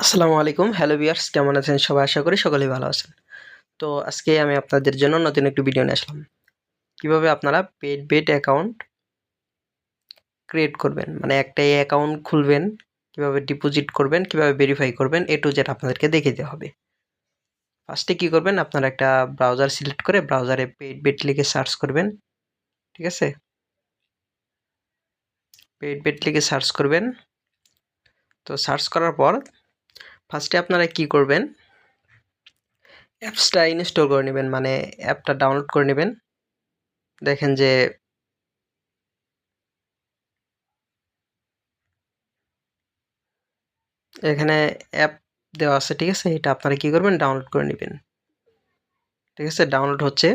আসসালামু আলাইকুম। হ্যালো বিয়ার্স কেমন আছেন? সবাই আশা করি সকলেই ভালো আছেন। তো আজকে আমি আপনাদের জন্য নতুন একটি ভিডিও নিয়ে আসলাম। কীভাবে আপনারা পেড বেড অ্যাকাউন্ট ক্রিয়েট করবেন? মানে একটাই অ্যাকাউন্ট খুলবেন, কীভাবে ডিপোজিট করবেন, কীভাবে ভেরিফাই করবেন এ টু জেড আপনাদেরকে দেখে দিতে হবে। ফার্স্টে কি করবেন? আপনারা একটা ব্রাউজার সিলেক্ট করে ব্রাউজারে পেড বেড লিখে সার্চ করবেন। ঠিক আছে? পেড বেড লিখে সার্চ করবেন। তো সার্চ করার পর ফার্স্টে আপনারা কি করবেন? অ্যাপসটা ইনস্টল করে নেবেন মানে অ্যাপটা ডাউনলোড করে নেবেন। দেখেন যে এখানে অ্যাপ দেওয়া আছে, ঠিক আছে? এটা আপনারা কি করবেন? ডাউনলোড করে নেবেন। ঠিক আছে? ডাউনলোড হচ্ছে।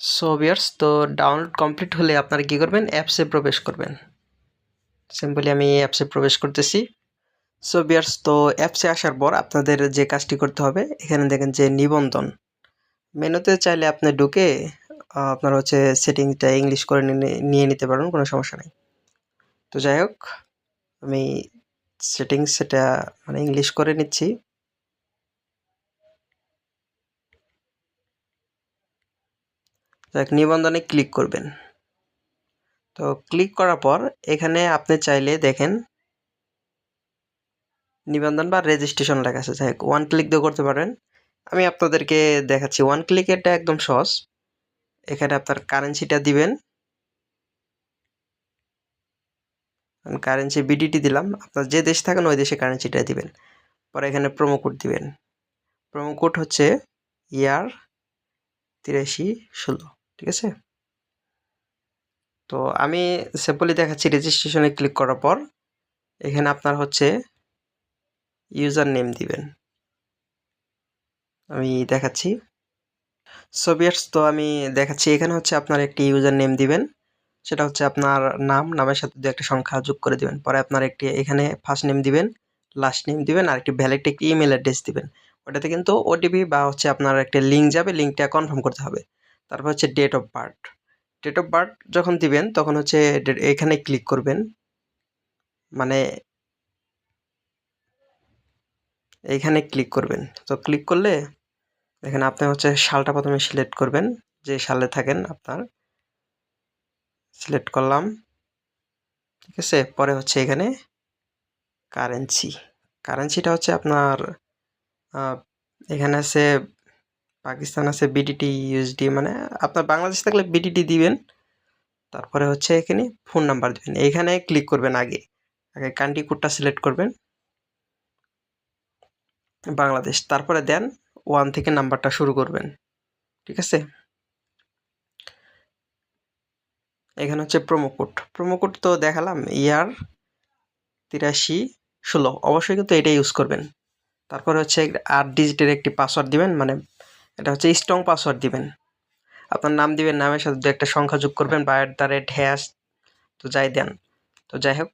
সো বিয়ার্স তো ডাউনলোড কমপ্লিট হলে আপনারা কি করবেন? অ্যাপসে প্রবেশ করবেন। সিম্পলি আমি অ্যাপসে প্রবেশ করতেছি। সো বিয়ার্স তো অ্যাপসে আসার পর আপনাদের যে কাজটি করতে হবে, এখানে দেখেন যে নিবন্ধন। মেনুতে চাইলে আপনি ঢুকে আপনার হচ্ছে সেটিংটা ইংলিশ করে নিয়ে নিতে পারেন কোনো সমস্যা নেই। তো যাই হোক, আমি সেটিংস সেটা মানে ইংলিশ করে নিচ্ছি। নিবন্ধনে ক্লিক করবেন। তো ক্লিক করার পর এখানে আপনি চাইলে দেখেন নিবন্ধন বা রেজিস্ট্রেশন লেখা আছে। যাই ওয়ান ক্লিক দিয়ে করতে পারেন। আমি আপনাদেরকে দেখাচ্ছি ওয়ান ক্লিক এটা একদম সহজ। এখানে আপনার কারেন্সিটা দিবেন। কারেন্সি বিডিটি দিলাম। আপনার যে দেশ থাকেন, ওই দেশে কারেন্সিটা দিবেন। পরে এখানে প্রোমো কোড দিবেন। প্রোমো কোড হচ্ছে ইয়ার তিরাশি ষোলো, ঠিক আছে? তো আমি সিম্পলি দেখাচ্ছি রেজিস্ট্রেশনে ক্লিক করার পর, এখানে আপনার হচ্ছে ইউজার নেম দিবেন। আমি দেখাচ্ছি। সোভিয়ার্স তো আমি দেখাচ্ছি, এখানে হচ্ছে আপনার একটি ইউজার নেম দিবেন। সেটা হচ্ছে আপনার নাম, নামের সাথে দু একটা সংখ্যা যোগ করে দিবেন। পরে আপনার একটি এখানে ফার্স্ট নেম দিবেন লাস্ট নেম দিবেন, আর একটি ভ্যালিড একটি ইমেল অ্যাড্রেস দিবেন। ওটাতে কিন্তু ওটিপি বা হচ্ছে আপনার একটা লিঙ্ক যাবে লিঙ্কটা কনফার্ম করতে হবে। তারপর হচ্ছে date of birth date of birth যখন দিবেন, তখন হচ্ছে এখানে ক্লিক করবেন। মানে এইখানে ক্লিক করবেন। তো ক্লিক করলে এখানে আপনি হচ্ছে সালটা প্রথমে সিলেক্ট করবেন, যে সালে থাকেন আপনার। সিলেক্ট করলাম। ঠিক আছে? পরে হচ্ছে এখানে কারেন্সি কারেন্সিটা হচ্ছে আপনার এখানে আছে পাকিস্তান আছে বিডিটি ইউএসডি মানে আপনার বাংলাদেশ থাকলে বিডিটি দিবেন। তারপরে হচ্ছে এখানে ফোন নাম্বার দেবেন। এইখানে ক্লিক করবেন আগে। আগে কান্ট্রি কোডটা সিলেক্ট করবেন। বাংলাদেশ। তারপরে দেন ওয়ান থেকে নাম্বারটা শুরু করবেন। ঠিক আছে? এখানে হচ্ছে প্রোমো কোড প্রোমো কোড তো দেখালাম ইয়ার তিরাশি ষোলো। অবশ্যই কিন্তু এটা ইউজ করবেন। তারপরে হচ্ছে আট ডিজিটের একটি পাসওয়ার্ড দিবেন মানে এটা হচ্ছে স্ট্রং পাসওয়ার্ড দিবেন। আপনার নাম দিবেন, নামের সাথে দু একটা সংখ্যা যোগ করবেন বা রেট হ্যাশ তো যাই দেন। তো যাই হোক,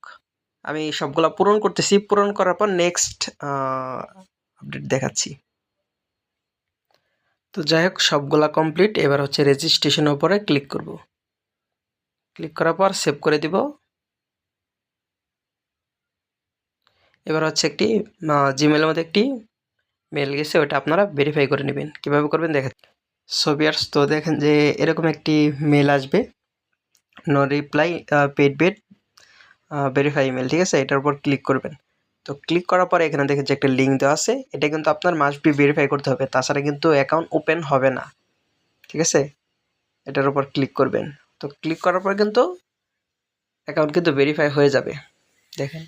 আমি সবগুলো পূরণ করতেছি। পূরণ করার পর নেক্সট আপডেট দেখাচ্ছি। তো যাই হোক, সবগুলা কমপ্লিট এবার হচ্ছে রেজিস্ট্রেশনের উপরে ক্লিক করব। ক্লিক করার পর সেভ করে দিব। এবার হচ্ছে একটি জিমেলের মধ্যে একটি মেল গেছে ওটা আপনারা ভেরিফাই করে নেবেন। কীভাবে করবেন দেখেন। সোভিয়ার্স তো দেখেন যে এরকম একটি মেল আসবে। No reply paid bed verify email ঠিক আছে? এটার উপর ক্লিক করবেন। তো ক্লিক করার পরে এখানে দেখেন যে একটা লিঙ্ক দেওয়া আছে। এটা কিন্তু আপনার মাস্ট বি ভেরিফাই করতে হবে। তাছাড়া কিন্তু অ্যাকাউন্ট ওপেন হবে না। ঠিক আছে? এটার উপর ক্লিক করবেন। তো ক্লিক করার পর কিন্তু অ্যাকাউন্ট কিন্তু ভেরিফাই হয়ে যাবে। দেখেন?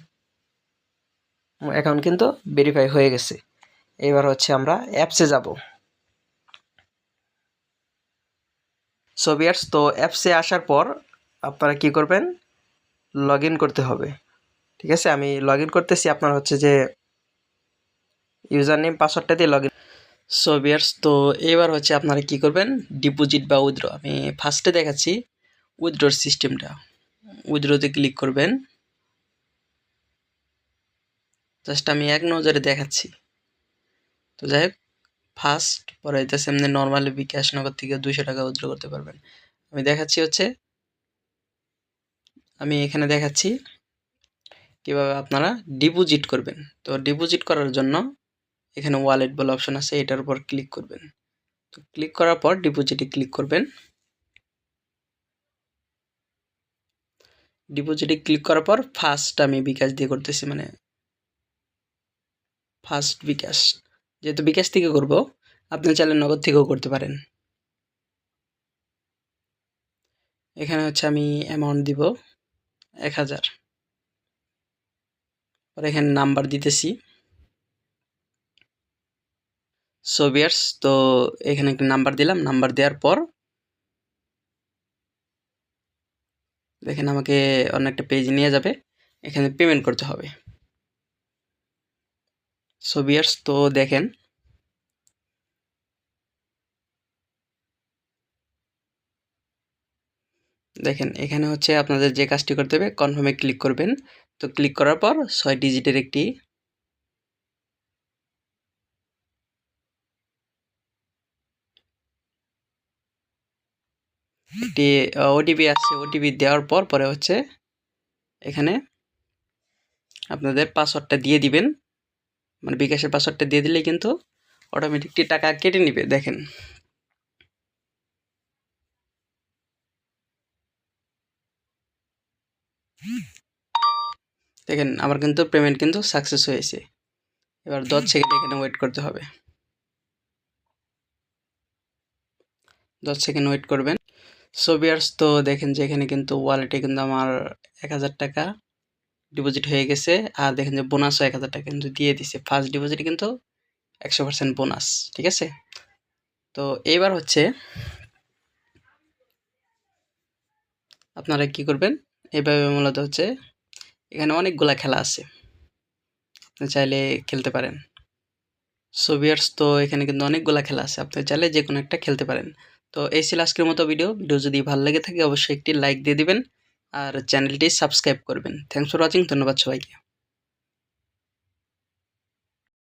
অ্যাকাউন্ট কিন্তু ভেরিফাই হয়ে গেছে। এবার হচ্ছে আমরা অ্যাপসে যাব। সোভিয়ার্স তো অ্যাপসে আসার পর আপনারা কি করবেন? লগ করতে হবে। ঠিক আছে? আমি লগ করতেছি, আপনার হচ্ছে যে ইউজার নেম পাসওয়ার্ডটা দিয়ে লগ ইন সো বিয়ার্স তো এবার হচ্ছে আপনারা কি করবেন? ডিপোজিট বা উইথড্র আমি ফার্স্টে দেখাচ্ছি উইথড্রর সিস্টেমটা উইথড্রোতে ক্লিক করবেন। জাস্ট আমি এক নজরে দেখাচ্ছি। তো যাই হোক ফার্স্ট পরে হইতেছে এমনি নর্মালি বিকাশ নগর থেকে দুশো টাকা উইথড্র করতে পারবেন। আমি দেখাচ্ছি হচ্ছে, আমি এখানে দেখাচ্ছি কীভাবে আপনারা ডিপোজিট করবেন। তো ডিপোজিট করার জন্য এখানে ওয়ালেট বলে অপশন আছে, এটার উপর ক্লিক করবেন। তো ক্লিক করার পর ডিপোজিটে ক্লিক করবেন। ডিপোজিটে ক্লিক করার পর ফার্স্ট আমি বিকাশ দিয়ে করতেছি মানে ফার্স্ট বিকাশ। যেহেতু বিকাশ থেকে করব আপনি চাইলে নগদ থেকেও করতে পারেন। এখানে হচ্ছে আমি অ্যামাউন্ট দিব এক হাজার। পরে এখানে নাম্বার দিতেছি। সোভিয়ার্স তো এখানে একটা নাম্বার দিলাম নাম্বার দেওয়ার পর দেখেন আমাকে অন্য একটা পেজ নিয়ে যাবে, এখানে পেমেন্ট করতে হবে। সোভিয়ার্স তো দেখেন। দেখেন, এখানে হচ্ছে আপনাদের যে কাজটি করতে হবে কনফার্মে ক্লিক করবেন। তো ক্লিক করার পর ছয় ডিজিটের একটি একটি ওটিপি আসছে ওটিপি দেওয়ার পর, পরে হচ্ছে এখানে আপনাদের পাসওয়ার্ডটা দিয়ে দিবেন। মানে বিকাশের পাসওয়ার্ডটা দিয়ে দিলেই কিন্তু অটোমেটিকটি টাকা কেটে নিবে, দেখেন। দেখেন, আমার কিন্তু পেমেন্ট কিন্তু সাকসেস হয়েছে। এবার দশ সেকেন্ড এখানে ওয়েট করতে হবে। দশ সেকেন্ড ওয়েট করবেন। সো বিয়ার্স তো দেখেন যে এখানে কিন্তু ওয়ালেটে কিন্তু আমার এক হাজার টাকা ডিপোজিট হয়ে গেছে। আর দেখেন যে বোনাসও এক হাজার টাকা কিন্তু দিয়ে দিছে। ফার্স্ট ডিপোজিট কিন্তু একশো পার্সেন্ট বোনাস ঠিক আছে? তো এইবার হচ্ছে আপনারা কি করবেন? এইভাবে মূলত হচ্ছে এখানে অনেকগুলা খেলা আছে। আপনি চাইলে খেলতে পারেন। সোভিয়ার্স তো এখানে কিন্তু অনেকগুলা খেলা আছে। আপনি চাইলে যে কোনো একটা খেলতে পারেন। তো এই ছিল আজকের মতো ভিডিও ভিডিও যদি ভালো লেগে থাকে, অবশ্যই একটি লাইক দিয়ে দিবেন। আর চ্যানেলটি সাবস্ক্রাইব করবেন। থ্যাংকস ফর ওয়াচিং ধন্যবাদ সবাইকে।